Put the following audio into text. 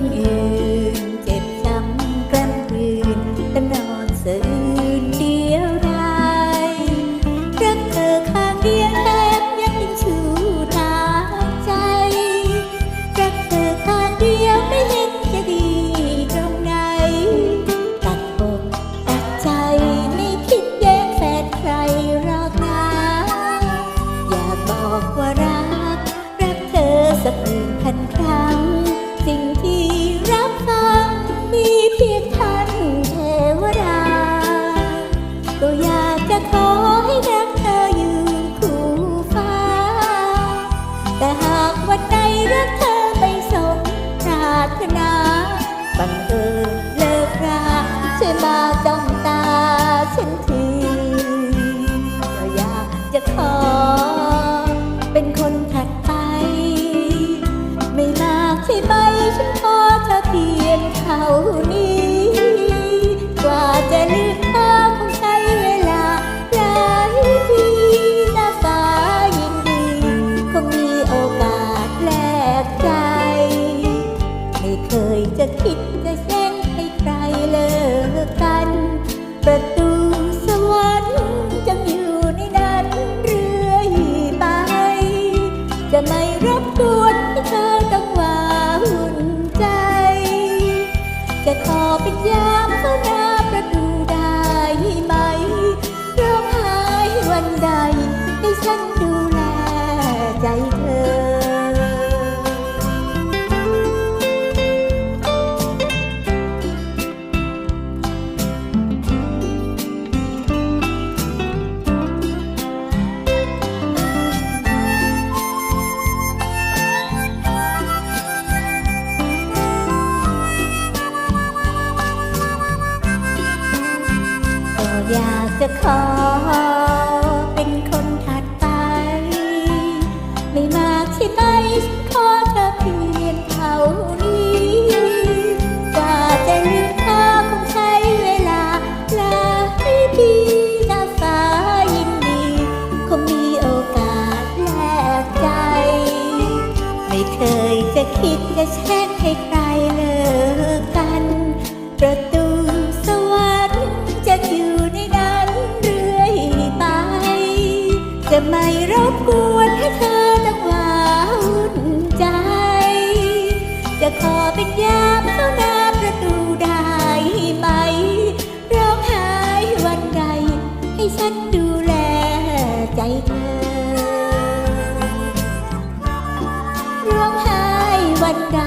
คน ช่วยมาจ้อง ประตูสวรรค์จะอยู่ในนั้นเรื่อยไป จะไม่รบกวนให้เธอต้องว่าหุ่นใจ จะขอเป็นยามเข้าหน้าประตูได้ไหมร้องไห้วันใดให้ฉัน จะขอเป็นคนถัดไป ไม่มากใช่ไหนขอเธอเพียงเท่านี้ กว่าจะลืมเธอคงใช้เวลาหลายปีน้าฟ้ายินดีคงมีโอกาสแลกใจ ไม่เคยจะคิดจะแช่ ไม่รบกวนให้เธอต้องหวาวุ่นใจ จะขอเป็นยามเฝ้าหน้าประตูได้ไหมร้องไห้วันใด ให้ฉันดูแลใจเธอร้องไห้วันใด